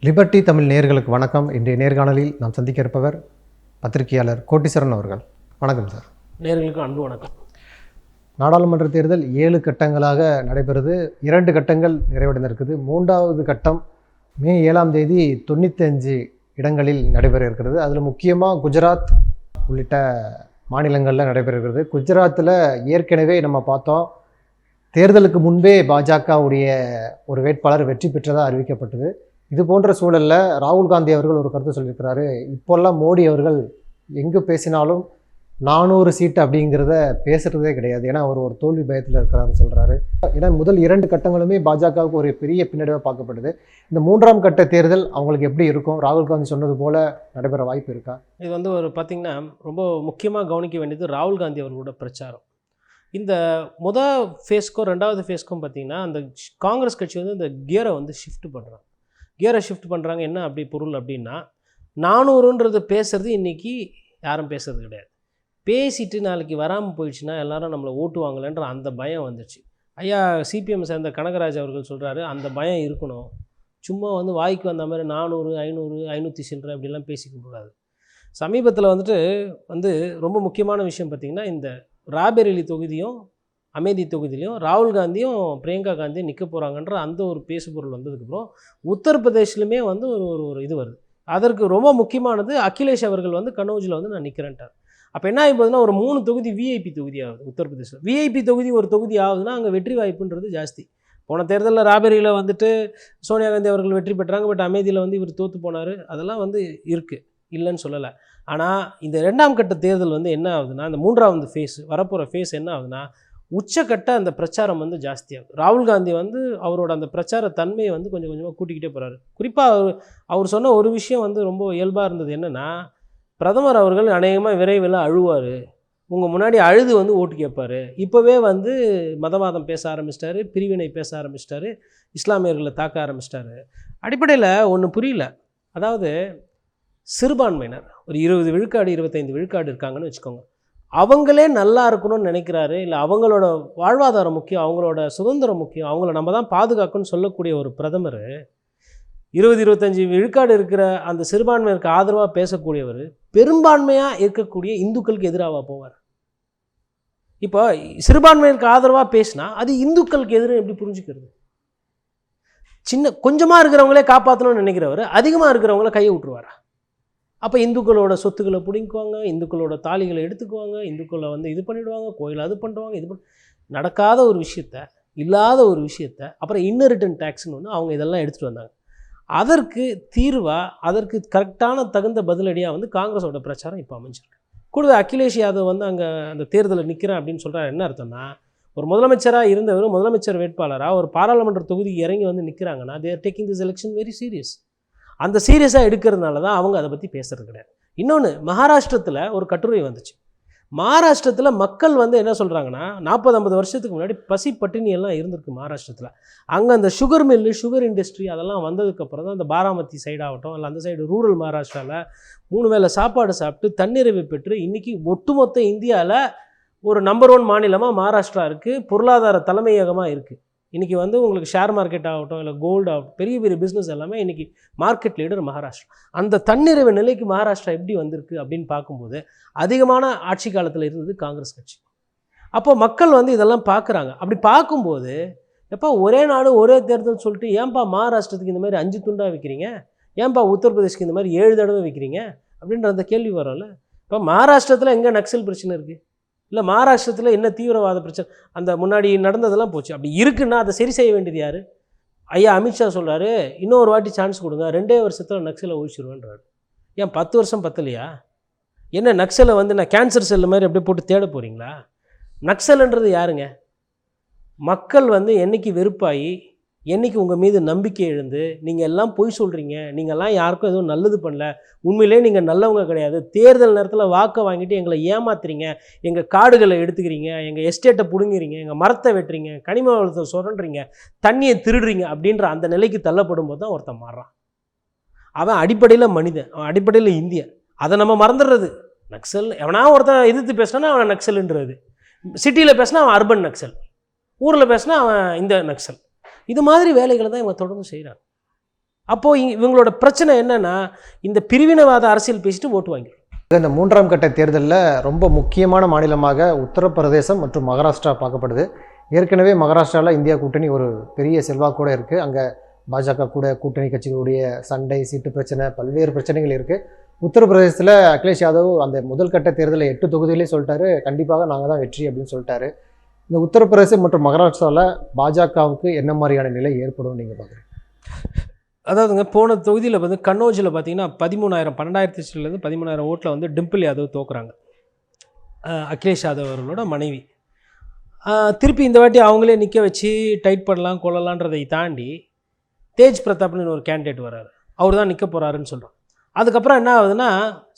Liberty Tamil நேயர்களுக்கு வணக்கம். இன்றைய நேர்காணலில் நாம் சந்திக்க இருப்பவர் பத்திரிகையாளர் கோட்டீஸ்வரன் அவர்கள். வணக்கம் சார். நேர்களுக்கு அன்பு வணக்கம். நாடாளுமன்ற தேர்தல் ஏழு கட்டங்களாக நடைபெறுது. இரண்டு கட்டங்கள் நிறைவடைந்திருக்குது. மூன்றாவது கட்டம் மே ஏழாம் தேதி தொண்ணூத்தஞ்சு இடங்களில் நடைபெற இருக்கிறது அதில் முக்கியமாக குஜராத் உள்ளிட்ட மாநிலங்களில் நடைபெற இருக்கிறது குஜராத்தில் ஏற்கனவே நம்ம பார்த்தோம் தேர்தலுக்கு முன்பே பாஜகவுடைய ஒரு வேட்பாளர் வெற்றி பெற்றதாக அறிவிக்கப்பட்டது. இது போன்ற சூழலில் ராகுல் காந்தி அவர்கள் ஒரு கருத்து சொல்லியிருக்கிறாரு. இப்போல்லாம் மோடி அவர்கள் எங்கே பேசினாலும் நானூறு சீட்டு அப்படிங்கிறத பேசுகிறதே கிடையாது. ஏன்னா அவர் ஒரு தோல்வி பயத்தில் இருக்கிறாருன்னு சொல்கிறாரு ஏன்னா முதல் இரண்டு கட்டங்களுமே பாஜகவுக்கு ஒரு பெரிய பின்னடைவாக பார்க்கப்படுது இந்த மூன்றாம் கட்ட தேர்தல் அவங்களுக்கு எப்படி இருக்கும்? ராகுல் காந்தி சொன்னது போல் நடைபெற வாய்ப்பு இருக்கா? இது வந்து ஒரு பார்த்திங்கன்னா ரொம்ப முக்கியமாக கவனிக்க வேண்டியது ராகுல் காந்தி அவர்களோட பிரச்சாரம். இந்த முத ஃபேஸ்க்கும் ரெண்டாவது ஃபேஸ்க்கும் பார்த்திங்கன்னா அந்த காங்கிரஸ் கட்சி வந்து இந்த கியரை வந்து ஷிஃப்ட் பண்ணுறாங்க கியரை ஷிஃப்ட் பண்ணுறாங்க என்ன அப்படி பொருள் அப்படின்னா நானூறுன்றது பேசுறது இன்றைக்கி யாரும் பேசுறது கிடையாது. பேசிட்டு நாளைக்கு வராமல் போயிடுச்சுன்னா எல்லாரும் நம்மளை ஓட்டுவாங்களேன்ற அந்த பயம் வந்துச்சு. ஐயா சிபிஎம் சேர்ந்த கனகராஜ் அவர்கள் சொல்கிறாரு அந்த பயம் இருக்கணும். சும்மா வந்து வாய்க்கு வந்த மாதிரி நானூறு ஐநூறு ஐநூற்றி சில்லற அப்படிலாம் பேசிக்க கூடாது. சமீபத்தில் வந்துட்டு வந்து ரொம்ப முக்கியமான விஷயம் பார்த்திங்கன்னா இந்த ராபேரேலி தொகுதியும் அமேதி தொகுதியிலையும் ராகுல் காந்தியும் பிரியங்கா காந்தியும் நிற்க போகிறாங்கன்ற அந்த ஒரு பேசுபொருள் வந்ததுக்கப்புறம் உத்தரப்பிரதேஷ்லையுமே வந்து ஒரு ஒரு ஒரு இது வருது. அதற்கு ரொம்ப முக்கியமானது அகிலேஷ் அவர்கள் வந்து கனௌஜில் வந்து நான் நிற்கிறேன்ட்டார் அப்போ என்ன ஆகி போகுதுன்னா ஒரு மூணு தொகுதி விஐபி தொகுதி ஆகுது உத்தரப்பிரதேசில் விஐபி தொகுதி ஒரு தொகுதி ஆகுதுன்னா அங்கே வெற்றி வாய்ப்புன்றது ஜாஸ்தி. போன தேர்தலில் ராபேரியில் வந்துட்டு சோனியா காந்தி அவர்கள் வெற்றி பெற்றாங்க பட் அமேதியில் வந்து இவர் தோற்று போனார். அதெல்லாம் வந்து இருக்குது இல்லைன்னு சொல்லலை. ஆனால் இந்த ரெண்டாம் கட்ட தேர்தல் வந்து என்ன ஆகுதுன்னா இந்த மூன்றாவது ஃபேஸ் வரப்போகிற ஃபேஸ் என்ன ஆகுதுன்னா உச்சக்கட்ட அந்த பிரச்சாரம் வந்து ஜாஸ்தியாகும். ராகுல் காந்தி வந்து அவரோட அந்த பிரச்சார தன்மையை வந்து கொஞ்சம் கொஞ்சமாக கூட்டிக்கிட்டே போகிறாரு குறிப்பாக அவர் அவர் சொன்ன ஒரு விஷயம் வந்து ரொம்ப இயல்பாக இருந்தது என்னென்னா பிரதமர் அவர்கள் அநேகமாக விரைவில் அழுவார். உங்கள் முன்னாடி அழுது வந்து ஓட்டு கேட்பார். இப்போவே வந்து மதவாதம் பேச ஆரம்பிச்சிட்டாரு பிரிவினை பேச ஆரம்பிச்சிட்டாரு இஸ்லாமியர்களை தாக்க ஆரம்பிச்சிட்டாரு. அடிப்படையில் ஒன்று புரியல. அதாவது சிறுபான்மையினர் ஒரு இருபது விழுக்காடு இருபத்தைந்து விழுக்காடு இருக்காங்கன்னு வச்சுக்கோங்க. அவங்களே நல்லா இருக்கணும்னு நினைக்கிறாரு. இல்லை அவங்களோட வாழ்வாதாரம் முக்கியம் அவங்களோட சுதந்திரம் முக்கியம் அவங்கள நம்ம தான் பாதுகாக்கணும்னு சொல்லக்கூடிய ஒரு பிரதமர் இருபது இருபத்தஞ்சி விழுக்காடு இருக்கிற அந்த சிறுபான்மையினருக்கு ஆதரவாக பேசக்கூடியவர் பெரும்பான்மையாக இருக்கக்கூடிய இந்துக்களுக்கு எதிராக போவார். இப்போ சிறுபான்மையினருக்கு ஆதரவாக பேசினா அது இந்துக்களுக்கு எதிராக எப்படி புரிஞ்சுக்கிறது? சின்ன கொஞ்சமாக இருக்கிறவங்களே காப்பாற்றணும்னு நினைக்கிறவர் அதிகமாக இருக்கிறவங்கள கையை விட்டுருவாரா? அப்போ இந்துக்களோட சொத்துக்களை பிடிங்குவாங்க இந்துக்களோட தாலிகளை எடுத்துக்குவாங்க இந்துக்களை வந்து இது பண்ணிடுவாங்க கோயில் அது பண்ணுவாங்க இது பண்ண நடக்காத ஒரு விஷயத்த இல்லாத ஒரு விஷயத்த அப்புறம் இன்னரிட்டன் டேக்ஸ்னு ஒன்று அவங்க இதெல்லாம் எடுத்துகிட்டு வந்தாங்க. அதற்கு தீர்வாக அதற்கு கரெக்டான தகுந்த பதிலடியாக வந்து காங்கிரஸோட பிரச்சாரம் இப்போ அமைஞ்சிருக்கு. கூடுதல் அகிலேஷ் யாதவ் வந்து அங்கே அந்த தேர்தலில் நிற்கிறேன் அப்படின்னு சொல்கிறார் என்ன அர்த்தம்னா ஒரு முதலமைச்சராக இருந்தவர் முதலமைச்சர் வேட்பாளராக ஒரு பாராளுமன்ற தொகுதிக்கு இறங்கி வந்து நிற்கிறாங்கன்னா they're taking this election very serious அந்த சீரியஸாக எடுக்கிறதுனால தான் அவங்க அதை பற்றி பேசுறது கிடையாது. இன்னொன்று மகாராஷ்டிரத்தில் ஒரு கட்டுரை வந்துச்சு. மகாராஷ்டிரத்தில் மக்கள் வந்து என்ன சொல்கிறாங்கன்னா நாற்பது ஐம்பது வருஷத்துக்கு முன்னாடி பசி பட்டினி எல்லாம் இருந்திருக்கு மகாராஷ்டிரத்தில். அங்கே அந்த சுகர் மில்லு சுகர் இண்டஸ்ட்ரி அதெல்லாம் வந்ததுக்கப்புறம் தான் அந்த பாராமதி சைடாகட்டும் இல்லை அந்த சைடு ரூரல் மகாராஷ்டிராவில் மூணு வேளை சாப்பாடு சாப்பிட்டு தன்னிறைவு பெற்று இன்றைக்கி ஒட்டுமொத்த இந்தியாவில் ஒரு நம்பர் ஒன் மாநிலமாக மகாராஷ்டிரா இருக்குது பொருளாதார தலைமையகமாக இருக்குது இன்றைக்கி வந்து உங்களுக்கு ஷேர் மார்க்கெட் ஆகட்டும் இல்லை கோல்டு ஆகட்டும் பெரிய பெரிய பிஸ்னஸ் எல்லாமே இன்றைக்கி மார்க்கெட் லீடர் மகாராஷ்டிரா. அந்த தன்னிறைவு நிலைக்கு மகாராஷ்டிரா எப்படி வந்திருக்கு அப்படின்னு பார்க்கும்போது அதிகமான ஆட்சி காலத்தில் இருந்தது காங்கிரஸ் கட்சி. அப்போ மக்கள் வந்து இதெல்லாம் பார்க்குறாங்க. அப்படி பார்க்கும்போது எப்போ ஒரே நாடு ஒரே தேர்தல் சொல்லிட்டு ஏன்பா மகாராஷ்டிரத்துக்கு இந்த மாதிரி அஞ்சு துண்டாக வைக்கிறீங்க? ஏன்பா உத்தரப்பிரதேஷ்க்கு இந்த மாதிரி ஏழு தடவை வைக்கிறீங்க? அப்படின்ற அந்த கேள்வி வரும்ல. இப்போ மகாராஷ்டிரத்தில் எங்கே நக்சல் பிரச்சனை இருக்குது இல்லை மகாராஷ்டிரத்தில் என்ன தீவிரவாத பிரச்சனை? அந்த முன்னாடி நடந்ததெல்லாம் போச்சு. அப்படி இருக்குன்னா அதை சரி செய்ய வேண்டியது யார்? ஐயா அமித்ஷா சொல்கிறாரு இன்னொரு வாட்டி சான்ஸ் கொடுங்க. ரெண்டே வருஷத்தில் நக்சலை ஒழிச்சிருவேன்றாரு ஏன் பத்து வருஷம் பத்தலையா? என்ன நக்சலை வந்து நான் கேன்சர் செல்லு மாதிரி அப்படியே போட்டு தேட போகிறீங்களா நக்சல்ன்றது யாருங்க? மக்கள் வந்து என்னைக்கு வெறுப்பாகி என்னைக்கு உங்கள் மீது நம்பிக்கை எழுந்து நீங்கள் எல்லாம் பொய் சொல்கிறீங்க நீங்கள்லாம் யாருக்கும் எதுவும் நல்லது பண்ணல உண்மையிலே நீங்கள் நல்லவங்க கிடையாது தேர்தல் நேரத்தில் வாக்கை வாங்கிட்டு எங்களை ஏமாத்துறீங்க எங்கள் காடுகளை எடுத்துக்கிறீங்க எங்கள் எஸ்டேட்டை பிடுங்குறீங்க எங்கள் மரத்தை வெட்டுறீங்க கனிம வளத்தை சுரண்டுறீங்க தண்ணியை திருடுறீங்க அப்படின்ற அந்த நிலைக்கு தள்ளப்படும் போது தான் ஒருத்தன் மாறுறான். அவன் அடிப்படையில் மனிதன் அவன் அடிப்படையில் இந்தியன். அதை நம்ம மறந்துடுறது. நக்சல் எவனா ஒருத்தன் எதிர்த்து பேசினா அவன் நக்சல்ன்றது. சிட்டியில் பேசினா அவன் அர்பன் நக்சல். ஊரில் பேசினா அவன் இந்த நக்சல். இது மாதிரி வேலைகளை தான் இவங்க தொடர்ந்து செய்கிறாங்க அப்போது இவங்களோட பிரச்சனை என்னன்னா இந்த பிரிவினைவாத அரசியல் பேசிட்டு ஓட்டு வாங்கிடும் இந்த மூன்றாம் கட்ட தேர்தலில் ரொம்ப முக்கியமான மாநிலமாக உத்தரப்பிரதேசம் மற்றும் மகாராஷ்டிரா பார்க்கப்படுது. ஏற்கனவே மகாராஷ்டிராவில் இந்தியா கூட்டணி ஒரு பெரிய செல்வாக்கூட இருக்குது அங்கே பாஜக கூட கூட்டணி கட்சிகளுடைய சண்டை சீட்டு பிரச்சனை பல்வேறு பிரச்சனைகள் இருக்குது உத்தரப்பிரதேசத்தில் அகிலேஷ் யாதவ் அந்த முதல் கட்ட தேர்தலில் எட்டு தொகுதியிலே சொல்லிட்டாரு. கண்டிப்பாக நாங்கள் தான் வெற்றி அப்படின்னு சொல்லிட்டாரு. இந்த உத்தரப்பிரதேசம் மற்றும் மகாராஷ்டிராவில் பாஜகவுக்கு என்ன மாதிரியான நிலை ஏற்படும் நீங்கள் பார்க்குறீங்க? அதாவதுங்க போன தொகுதியில் வந்து கன்னோஜில் பார்த்தீங்கன்னா பதிமூணாயிரம் பன்னெண்டாயிரத்தி சிலருந்து பதிமூணாயிரம் ஓட்டில் வந்து டிம்பிள் யாதவ் தோக்குறாங்க. அகிலேஷ் யாதவ் அவர்களோட மனைவி. திருப்பி இந்த வாட்டி அவங்களே நிற்க வச்சு டைட் பண்ணலாம் கொள்ளலான்றதை தாண்டி தேஜ் பிரதாப்னு ஒரு கேண்டிடேட் வராரு அவர் தான் நிற்க போகிறாருன்னு சொல்கிறோம் அதுக்கப்புறம் என்ன ஆகுதுன்னா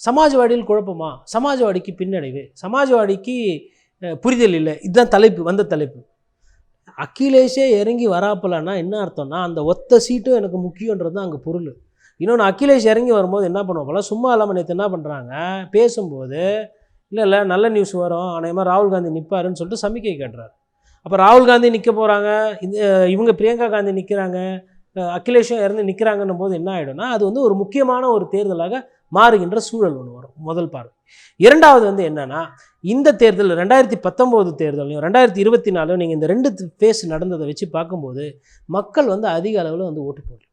சமாஜ்வாடியில் குழப்பமா? சமாஜ்வாடிக்கு பின்னடைவு. சமாஜ்வாடிக்கு புரிதல் இல்லை. இதுதான் தலைப்பு வந்த தலைப்பு. அகிலேஷே இறங்கி வராப்பலன்னா என்ன அர்த்தம்னா அந்த ஒத்த சீட்டும் எனக்கு முக்கியன்றது தான் அங்கே பொருள். இன்னொன்று அகிலேஷ் இறங்கி வரும்போது என்ன பண்ணுவோம் சும்மா இல்லாமல் நேற்று என்ன பண்ணுறாங்க பேசும்போது இல்லை இல்லை நல்ல நியூஸ் வரும். அநேகமாக ராகுல் காந்தி நிற்பாருன்னு சொல்லிட்டு சமிக்கை கேட்டுறாரு. அப்போ ராகுல் காந்தி நிற்க போகிறாங்க இந்த இவங்க பிரியங்கா காந்தி நிற்கிறாங்க அகிலேஷும் இறந்து நிற்கிறாங்கன்னும் போது என்ன ஆகிடும்னா அது வந்து ஒரு முக்கியமான ஒரு தேர்தலாக மாறுகின்ற சூழல் ஒன்று வரும். முதல் பார்வை. இரண்டாவது வந்து என்னென்னா இந்த தேர்தல் ரெண்டாயிரத்தி பத்தொம்போது தேர்தலையும் ரெண்டாயிரத்தி இருபத்தி நாலும் நீங்கள் இந்த ரெண்டு ஃபேஸ் நடந்ததை வச்சு பார்க்கும்போது மக்கள் வந்து அதிக அளவில் வந்து ஓட்டு போடல.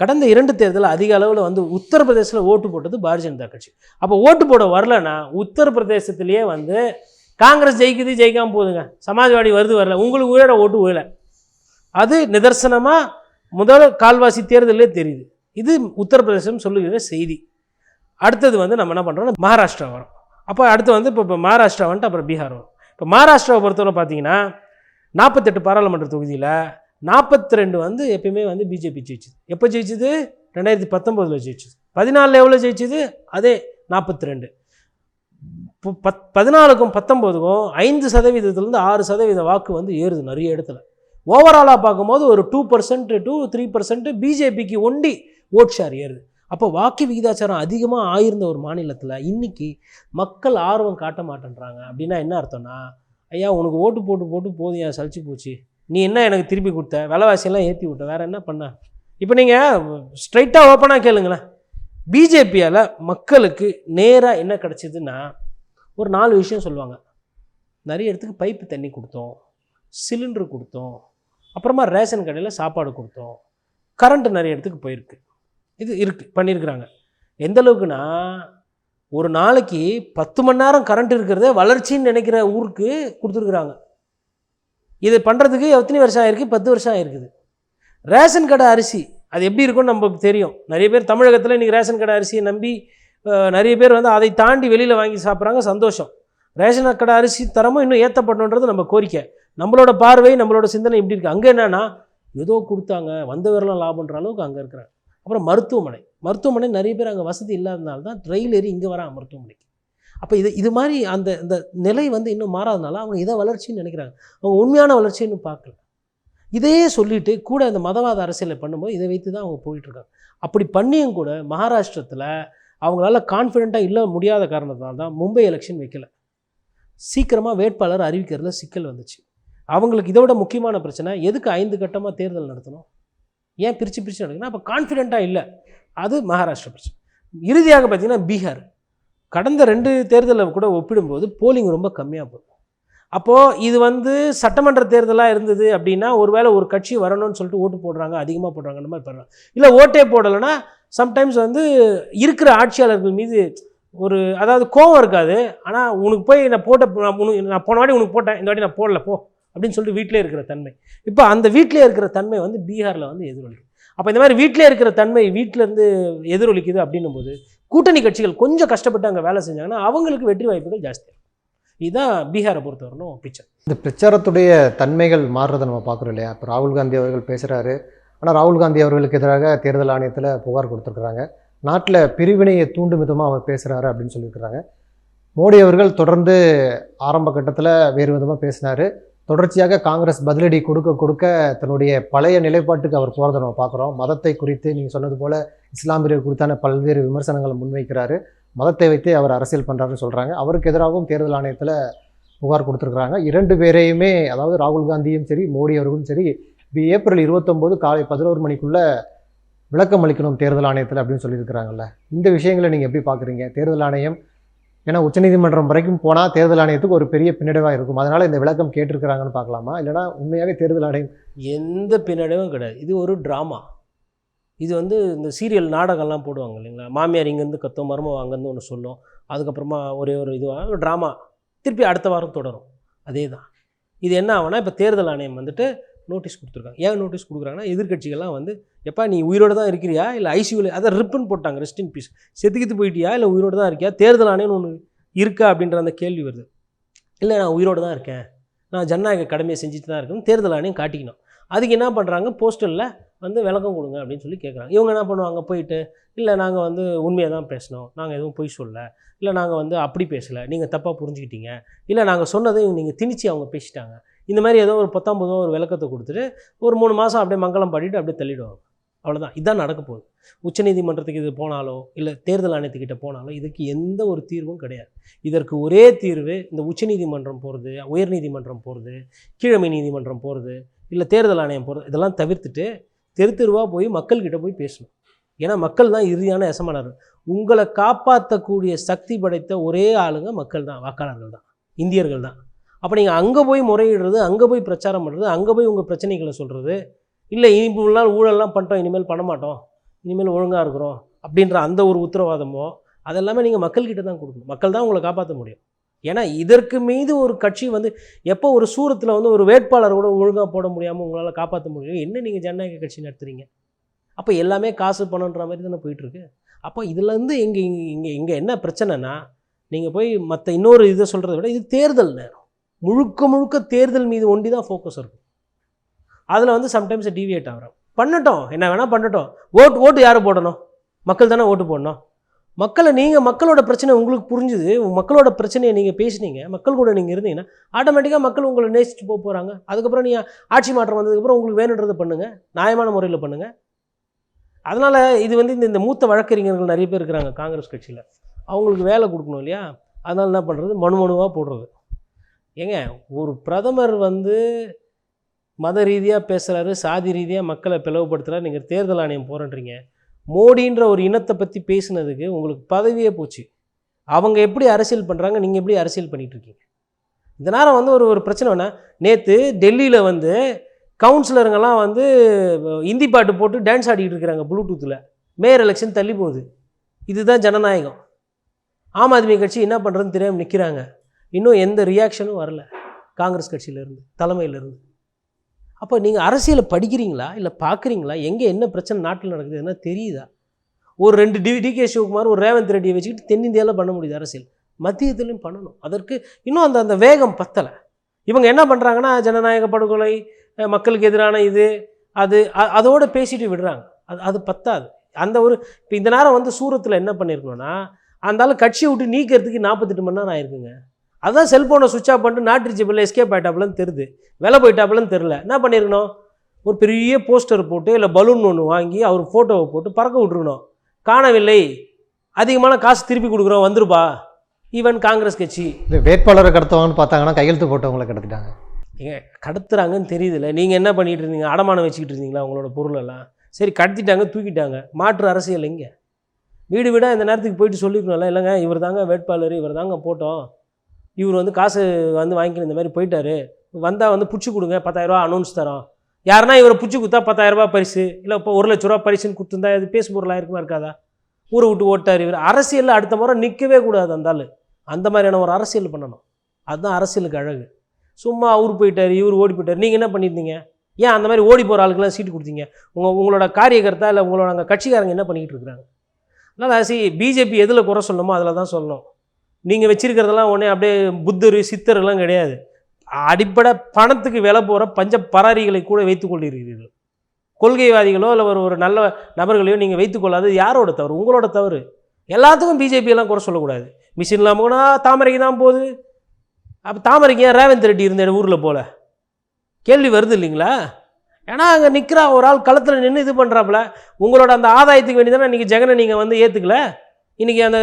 கடந்த இரண்டு தேர்தலில் அதிக அளவில் வந்து உத்தரப்பிரதேசத்தில் ஓட்டு போட்டது பாரதிய ஜனதா கட்சி. அப்போ ஓட்டு போட வரலன்னா உத்தரப்பிரதேசத்திலேயே வந்து காங்கிரஸ் ஜெயிக்குது ஜெயிக்காமல் போகுதுங்க. சமாஜ்வாடி வருது வரல. உங்களுக்கு உயர ஓட்டு விழல அது நிதர்சனமாக முதல் கால்வாசி தேர்தலே தெரியுது. இது உத்தரப்பிரதேசம் சொல்லுகிற செய்தி. அடுத்தது வந்து நம்ம என்ன பண்ணுறோம் மகாராஷ்டிரா வரும். அப்போ அடுத்து வந்து இப்போ இப்போ மகாராஷ்டிரா வந்துட்டு அப்புறம் பீகார் வரும். இப்போ மகாராஷ்டிராவை பொறுத்தவரை பார்த்தீங்கன்னா நாற்பத்தெட்டு பாராளுமன்ற தொகுதியில் நாற்பத்தி ரெண்டு வந்து எப்பயுமே வந்து பிஜேபி ஜெயிச்சுது. எப்போ ஜெயிச்சுது? ரெண்டாயிரத்தி பத்தொம்போதில் ஜெயிச்சுது. பதினாலில் எவ்வளோ ஜெயிச்சுது? அதே நாற்பத்தி ரெண்டு பத் பதினாலுக்கும் பத்தொம்போதுக்கும் ஐந்து சதவீதத்துலேருந்து ஆறு சதவீத வாக்கு வந்து ஏறுது நிறைய இடத்துல. ஓவராலாக பார்க்கும்போது ஒரு two percent two three percent பிஜேபிக்கு ஒண்டி ஓட் ஷேர் ஏறுது. அப்போ வாக்கு விகிதாச்சாரம் அதிகமாக ஆயிருந்த ஒரு மாநிலத்தில் இன்னைக்கு மக்கள் ஆர்வம் காட்ட மாட்டேன்றாங்க. அப்படின்னா என்ன அர்த்தம்னா ஐயா உனக்கு ஓட்டு போட்டு போட்டு போதும் ஏன் சலிச்சு போச்சு? நீ என்ன எனக்கு திருப்பி கொடுத்த? விலைவாசியெல்லாம் ஏற்றி விட்ட. வேற என்ன பண்ண? இப்போ நீங்கள் ஸ்ட்ரைட்டாக ஓப்பனாக கேளுங்களேன். பிஜேபியால் மக்களுக்கு நேராக என்ன கிடச்சிதுன்னா ஒரு நாலு விஷயம் சொல்லுவாங்க. நிறைய இடத்துக்கு பைப்பு தண்ணி கொடுத்தோம் சிலிண்டர் கொடுத்தோம் அப்புறமா ரேஷன் கடையில் சாப்பாடு கொடுத்தோம் கரண்ட் நிறைய இடத்துக்கு போயிருக்கு. இது இருக்குது பண்ணியிருக்கிறாங்க எந்த அளவுக்குன்னா ஒரு நாளைக்கு பத்து மணி நேரம் கரண்ட் இருக்கிறத வளர்ச்சின்னு நினைக்கிற ஊருக்கு கொடுத்துருக்குறாங்க. இது பண்ணுறதுக்கு எத்தனை வருஷம் ஆகிருக்கு பத்து வருஷம் ஆகிருக்குது ரேஷன் கடை அரிசி அது எப்படி இருக்கும்னு நமக்கு தெரியும். நிறைய பேர் தமிழகத்தில் இன்றைக்கி ரேஷன் கடை அரிசியை நம்பி நிறைய பேர் வந்து அதை தாண்டி வெளியில் வாங்கி சாப்பிட்றாங்க. சந்தோஷம். ரேஷன் கடை அரிசி தரமும் இன்னும் ஏற்றப்படணுன்றது நம்ம கோரிக்கை. நம்மளோட பார்வை நம்மளோட சிந்தனை எப்படி இருக்குது அங்கே என்னென்னா ஏதோ கொடுத்தாங்க வந்தவரெல்லாம் லாபன்ற அளவுக்கு அங்கே இருக்கிறாங்க. அப்புறம் மருத்துவமனை. மருத்துவமனை நிறைய பேர் அங்கே வசதி இல்லாதனால தான் ரயில் ஏறி இங்கே வரான் மருத்துவமனைக்கு. அப்போ இது இது மாதிரி அந்த இந்த நிலை வந்து இன்னும் மாறாதனால அவங்க இதை வளர்ச்சின்னு நினைக்கிறாங்க. அவங்க உண்மையான வளர்ச்சின்னு பார்க்கல. இதையே சொல்லிட்டு கூட இந்த மதவாத அரசியலை பண்ணும்போது இதை வைத்து தான் அவங்க போயிட்டுருக்காங்க. அப்படி பண்ணியும் கூட மகாராஷ்டிரத்தில் அவங்களால கான்ஃபிடெண்ட்டாக இல்லை முடியாத காரணத்தால் தான் மும்பை எலெக்ஷன் வைக்கலை. சீக்கிரமாக வேட்பாளர் அறிவிக்கிறதுல சிக்கல் வந்துச்சு. அவங்களுக்கு இதை விட முக்கியமான பிரச்சனை எதுக்கு ஐந்து கட்டமாக தேர்தல் நடத்தணும்? ஏன் பிரித்து பிரித்து நடக்கணும் அப்போ கான்ஃபிடெண்ட்டாக இல்லை. அது மகாராஷ்டிரா பிரச்சனை. இறுதியாக பார்த்தீங்கன்னா பீகார். கடந்த ரெண்டு தேர்தலை கூட ஒப்பிடும்போது போலிங் ரொம்ப கம்மியாக போகும். அப்போது இது வந்து சட்டமன்ற தேர்தலாக இருந்தது அப்படின்னா ஒருவேளை ஒரு கட்சி வரணும்னு சொல்லிட்டு ஓட்டு போடுறாங்க அதிகமாக போடுறாங்கன்ற மாதிரி பண்ணுறாங்க இல்லை ஓட்டே போடலைன்னா சம்டைம்ஸ் வந்து இருக்கிற ஆட்சியாளர்கள் மீது ஒரு அதாவது கோவம் இருக்காது. ஆனால் உனக்கு போய் நான் போட்ட உனக்கு நான் போன வாட்டி உனக்கு போட்டேன் இந்த வாட்டி நான் போடல போ. அப்படின்னு சொல்லிட்டு வீட்டிலே இருக்கிற தன்மை. இப்போ அந்த வீட்டிலே இருக்கிற தன்மை வந்து பீகாரில் வந்து எதிரொலிக்குது. அப்போ இந்த மாதிரி வீட்டிலே இருக்கிற தன்மை வீட்டிலேருந்து எதிரொலிக்குது அப்படின்னும் போது கூட்டணி கட்சிகள் கொஞ்சம் கஷ்டப்பட்டு அங்கே வேலை செஞ்சாங்கன்னா அவங்களுக்கு வெற்றி வாய்ப்புகள் ஜாஸ்தி. இதுதான் பீகாரை பொறுத்தவரைக்கும் பிக்சர் இந்த பிரச்சாரத்துடைய தன்மைகள் மாறுறதை நம்ம பார்க்குறோம் இல்லையா? இப்போ ராகுல் காந்தி அவர்கள் பேசுகிறாரு ஆனால் ராகுல் காந்தி அவர்களுக்கு எதிராக தேர்தல் ஆணையத்தில் புகார் கொடுத்துருக்குறாங்க. நாட்டில் பிரிவினையை தூண்டும் விதமாக அவர் பேசுகிறாரு அப்படின்னு சொல்லியிருக்கிறாங்க. மோடி அவர்கள் தொடர்ந்து ஆரம்ப கட்டத்தில் வேறு விதமாக பேசினார். தொடர்ச்சியாக காங்கிரஸ் பதிலடி கொடுக்க கொடுக்க தன்னுடைய பழைய நிலைப்பாட்டுக்கு அவர் போகிறத நம்ம பார்க்குறோம். மதத்தை குறித்து நீங்கள் சொன்னது போல் இஸ்லாமியர்கள் குறித்தான பல்வேறு விமர்சனங்களை முன்வைக்கிறாரு. மதத்தை வைத்து அவர் அரசியல் பண்ணுறாருன்னு சொல்கிறாங்க அவருக்கு எதிராகவும் தேர்தல் ஆணையத்தில் புகார் கொடுத்துருக்குறாங்க. இரண்டு பேரையுமே அதாவது ராகுல் காந்தியும் சரி மோடி அவர்களும் சரி ஏப்ரல் இருபத்தொம்போது காலை பதினோரு மணிக்குள்ளே விளக்கம் அளிக்கணும் தேர்தல் ஆணையத்தில் அப்படின்னு சொல்லியிருக்கிறாங்கல்ல. இந்த விஷயங்களை நீங்கள் எப்படி பார்க்குறீங்க? தேர்தல் ஆணையம் ஏன்னா உச்சநீதிமன்றம் வரைக்கும் போனால் தேர்தல் ஆணையத்துக்கு ஒரு பெரிய பின்னடைவாக இருக்கும். அதனால் இந்த விளக்கம் கேட்டிருக்கிறாங்கன்னு பார்க்கலாமா? இல்லைனா உண்மையாகவே தேர்தல் ஆணையம் எந்த பின்னடைவும் கிடையாது. இது ஒரு ட்ராமா இது வந்து இந்த சீரியல் நாடகம்லாம் போடுவாங்க இல்லைங்களா? மாமியார் இங்கேருந்து கத்தும் மருமம் அங்கேருந்து ஒன்று சொல்லும். அதுக்கப்புறமா ஒரே ஒரு இதுவாக ட்ராமா திருப்பி அடுத்த வாரம் தொடரும். அதே தான் இது என்ன ஆகும்னா இப்போ தேர்தல் ஆணையம் வந்துட்டு நோட்டீஸ் கொடுத்துருக்காங்க. ஏன் நோட்டீஸ் கொடுக்குறாங்கன்னா எதிர்கட்சிகள்லாம் வந்து எப்பா நீ உயிரோடு தான் இருக்கிறியா? இல்லை ஐசியூவில் அதை ரிப்பன் போட்டாங்க ரெஸ்ட் இன் பீஸ் செத்துக்கிட்டு போயிட்டியா? இல்லை உயிரோடு தான் இருக்கியா? தேர்தல் ஆணையம்னு ஒன்று இருக்கா? அப்படின்ற அந்த கேள்வி வருது. இல்லை நான் உயிரோடு தான் இருக்கேன். நான் ஜனநாயக கடமையை செஞ்சுட்டு தான் இருக்கேன் தேர்தல் ஆணையம் காட்டிக்கணும். அதுக்கு என்ன பண்ணுறாங்க போஸ்டலில் வந்து விளக்கம் கொடுங்க அப்படின்னு சொல்லி கேட்குறாங்க இவங்க என்ன பண்ணுவாங்க? போயிட்டு இல்லை நாங்கள் வந்து உண்மையாக தான் பேசினோம் நாங்கள் எதுவும் பொய் சொல்ல இல்லை நாங்கள் வந்து அப்படி பேசலை. நீங்கள் தப்பாக புரிஞ்சுக்கிட்டீங்க. இல்லை நாங்கள் சொன்னதை நீங்கள் திணிச்சு அவங்க பேசிட்டாங்க. இந்த மாதிரி ஏதோ ஒரு பத்தாம்பதோ ஒரு விளக்கத்தை கொடுத்துட்டு ஒரு மூணு மாதம் அப்படியே மங்களம் பாடிட்டு அப்படியே தள்ளிடுவாங்க. அவ்வளோதான் இதான் நடக்க போகுது. உச்சநீதிமன்றத்துக்கு இது போனாலோ இல்லை தேர்தல் ஆணையத்துக்கிட்ட போனாலோ இதுக்கு எந்த ஒரு தீர்வும் கிடையாது. இதற்கு ஒரே தீர்வு இந்த உச்சநீதிமன்றம் போகிறது உயர்நீதிமன்றம் போகிறது கீழமை நீதிமன்றம் போகிறது இல்லை தேர்தல் ஆணையம் போகிறது இதெல்லாம் தவிர்த்துட்டு தெரு தெருவாக போய் மக்கள்கிட்ட போய் பேசணும். ஏன்னா மக்கள் தான் இறுதியான எசமானர் உங்களை காப்பாற்றக்கூடிய சக்தி படைத்த ஒரே ஆளுங்க மக்கள் தான் வாக்காளர்கள் தான் இந்தியர்கள் தான். அப்போ நீங்கள் அங்கே போய் முறையிடுறது அங்கே போய் பிரச்சாரம் பண்ணுறது அங்கே போய் உங்கள் பிரச்சனைகளை சொல்கிறது இல்லை இனிப்பு இவ்வளோ ஊழல்லாம் பண்ணிட்டோம் இனிமேல் பண்ண மாட்டோம் இனிமேல் ஒழுங்காக இருக்கிறோம் அப்படின்ற அந்த ஒரு உத்தரவாதமோ அதெல்லாமே நீங்கள் மக்கள்கிட்ட தான் கொடுக்கணும். மக்கள் தான் உங்களை காப்பாற்ற முடியும். ஏன்னா இதற்கு மீது ஒரு கட்சி வந்து எப்போ ஒரு சூரத்தில் வந்து ஒரு வேட்பாளர் கூட ஒழுங்காக போட முடியாமல் உங்களால் காப்பாற்ற முடியும்? என்ன நீங்கள் ஜனநாயக கட்சி நடத்துறீங்க? அப்போ எல்லாமே காசு பணன்ற மாதிரி தானே போயிட்டுருக்கு. அப்போ இதுலேருந்து இங்கே இங்கே இங்கே என்ன பிரச்சனைனா நீங்கள் போய் மற்ற இன்னொரு இதை சொல்கிறத விட இது தேர்தல் நேரம். முழுக்க முழுக்க தேர்தல் மீது ஒண்டி தான் ஃபோக்கஸ் இருக்கும். அதில் வந்து சம்டைம்ஸ் டிவியேட் ஆகிறோம் பண்ணட்டும். என்ன வேணால் பண்ணட்டும். ஓட்டு ஓட்டு யார் போடணும்? மக்கள் தானே ஓட்டு போடணும். மக்களை நீங்கள் மக்களோட பிரச்சனை உங்களுக்கு புரிஞ்சுது. மக்களோட பிரச்சனையை நீங்கள் பேசுனீங்க. மக்கள் கூட நீங்கள் இருந்தீங்கன்னா ஆட்டோமேட்டிக்காக மக்கள் உங்களை நேசிச்சு போக போகிறாங்க அதுக்கப்புறம் நீங்கள் ஆட்சி மாற்றம் வந்ததுக்கப்புறம் உங்களுக்கு வேணுன்றதை பண்ணுங்கள் நியாயமான முறையில் பண்ணுங்கள் அதனால் இது வந்து இந்த இந்த மூத்த வழக்கறிஞர்கள் நிறைய பேர் இருக்கிறாங்க காங்கிரஸ் கட்சியில். அவங்களுக்கு வேலை கொடுக்கணும் இல்லையா? அதனால் என்ன பண்ணுறது மனு மனுவாக போடுறது. ஏங்க ஒரு பிரதமர் வந்து மத ரீதியாக பேசுகிறாரு சாதி ரீதியாக மக்களை பிளவுபடுத்துகிறாரு நீங்கள் தேர்தல் ஆணையம் போகிறன்றீங்க மோடின்ற ஒரு இனத்தை பற்றி பேசுனதுக்கு உங்களுக்கு பதவியே போச்சு. அவங்க எப்படி அரசியல் பண்ணுறாங்க நீங்கள் எப்படி அரசியல் பண்ணிகிட்ருக்கீங்க இருக்கீங்க இந்த நேரம் வந்து ஒரு ஒரு பிரச்சனை வேணா நேற்று டெல்லியில் வந்து கவுன்சிலருங்கெல்லாம் வந்து இந்தி பாட்டு போட்டு டான்ஸ் ஆடிக்கிட்டு இருக்கிறாங்க ப்ளூடூத்தில் மேயர் எலெக்ஷன் தள்ளி போகுது. இதுதான் ஜனநாயகம். ஆம் ஆத்மி கட்சி என்ன பண்ணுறதுன்னு தெரியாமல் நிற்கிறாங்க இன்னும் எந்த ரியாக்ஷனும் வரல. காங்கிரஸ் கட்சியிலேருந்து தலைமையிலேருந்து. அப்போ நீங்கள் அரசியலை படிக்கிறீங்களா? இல்லை பார்க்குறீங்களா? எங்கே என்ன பிரச்சனை நாட்டில் நடக்குது என்ன தெரியுதா? ஒரு ரெண்டு டி டிகே சிவகுமார் ஒரு ரேவந்த் ரெட்டியை வச்சுக்கிட்டு தென்னிந்தியாவில் பண்ண முடியுது அரசியல். மத்தியத்திலையும் பண்ணணும். அதற்கு இன்னும் அந்த அந்த வேகம் பத்தலை. இவங்க என்ன பண்ணுறாங்கன்னா ஜனநாயக படுகொலை மக்களுக்கு எதிரான இது அது அதோடு அதோட பேசிட்டு விடுறாங்க. அது அது பத்தாது. அந்த ஒரு இப்போ இந்த நேரம் வந்து சூரத்தில் என்ன பண்ணியிருக்கணும்னா அந்த கட்சியை விட்டு நீக்கிறதுக்கு நாற்பத்தெட்டு மணி நேரம் ஆயிருக்குங்க. அதான் செல்ஃபோனை சுவிட்ச் ஆஃப் பண்ணிட்டு நாட் ரீச்சபிள் எஸ்கேப் ஆகிட்டாப்புலன்னு தெரியுது. வேலை போயிட்டாப்புலன்னு தெரில என்ன பண்ணியிருக்கணும் ஒரு பெரிய போஸ்டர் போட்டு இல்லை பலூன் ஒன்று வாங்கி அவர் ஃபோட்டோவை போட்டு பறக்க விட்ருக்கணும் காணவில்லை. அதிகமான காசு திருப்பி கொடுக்குறோம் வந்துருப்பா. ஈவன் காங்கிரஸ் கட்சி. இந்த வேட்பாளரை கடத்துவாங்கன்னு பார்த்தாங்கன்னா கையெழுத்து போட்டவங்களை கடத்திட்டாங்க. ஏங்க கடத்துறாங்கன்னு தெரியுதுல்ல. நீங்கள் என்ன பண்ணிட்டு இருந்தீங்க? அடமானம் வச்சுக்கிட்டு இருந்தீங்களா உங்களோட பொருளெல்லாம்? சரி கடத்திட்டாங்க தூக்கிட்டாங்க. மாற்று அரசியல் எங்கே? வீடு வீடாக இந்த நேரத்துக்கு போயிட்டு சொல்லிருக்கணும்ல. இல்லைங்க இவர் தாங்க வேட்பாளர் இவர் தாங்க போட்டோம். இவர் வந்து காசு வந்து வாங்கிக்கணும் இந்த மாதிரி போயிட்டாரு. வந்தால் வந்து பிடிச்சி கொடுங்க பத்தாயிரரூவா அனௌன்ஸ் தரோம். யாருன்னா இவரை பிடிச்சி கொடுத்தா பத்தாயிரரூபா பரிசு இல்லை இப்போ ஒரு லட்ச ரூபா பரிசுன்னு கொடுத்துருந்தா இது பேசு பொருளாக இருக்குமா இருக்காதா? ஊரை விட்டு ஓட்டார் இவர். அரசியலில் அடுத்த முறை நிற்கவே கூடாது அந்த ஆள். அந்த மாதிரியான ஒரு அரசியல் பண்ணணும். அதுதான் அரசியலுக்கு அழகு. சும்மா அவர் போயிட்டார் இவர் ஓடி போயிட்டார். நீங்கள் என்ன பண்ணியிருந்தீங்க? ஏன் அந்த மாதிரி ஓடி போகிற ஆளுக்கெல்லாம் சீட்டு கொடுத்தீங்க? உங்கள் உங்களோட காரியகர்த்தா இல்லை உங்களோட அங்கே கட்சிக்காரங்க என்ன பண்ணிக்கிட்டு இருக்கிறாங்க? அதனால் சி பிஜேபி எதில் குறை சொல்லணுமோ அதில் தான் சொல்லணும். நீங்கள் வச்சிருக்கிறதெல்லாம் உடனே அப்படியே புத்தர் சித்தர்லாம் கிடையாது. அடிப்படை பணத்துக்கு விலை போகிற பஞ்ச பராரிகளை கூட வைத்து கொண்டிருக்கிறீர்கள். கொள்கைவாதிகளோ இல்லை ஒரு ஒரு நல்ல நபர்களையோ நீங்கள் வைத்துக்கொள்ளாது யாரோட தவறு? உங்களோட தவறு. எல்லாத்துக்கும் பிஜேபியெல்லாம் குறை சொல்லக்கூடாது. மிஷின் இல்லாமல் கூட தாமரைக்கு தான் போகுது. அப்போ தாமரைக்கு ஏன் ரேவந்த் ரெட்டி இருந்த ஊரில் போல? கேள்வி வருது இல்லைங்களா? ஏன்னா அங்கே நிற்கிற ஒரு ஆள் களத்தில் நின்று இது பண்ணுறாப்புல உங்களோட அந்த ஆதாயத்துக்கு வேண்டி தானே இன்றைக்கி ஜெகனை நீங்கள் வந்து ஏற்றுக்கல இன்றைக்கி அந்த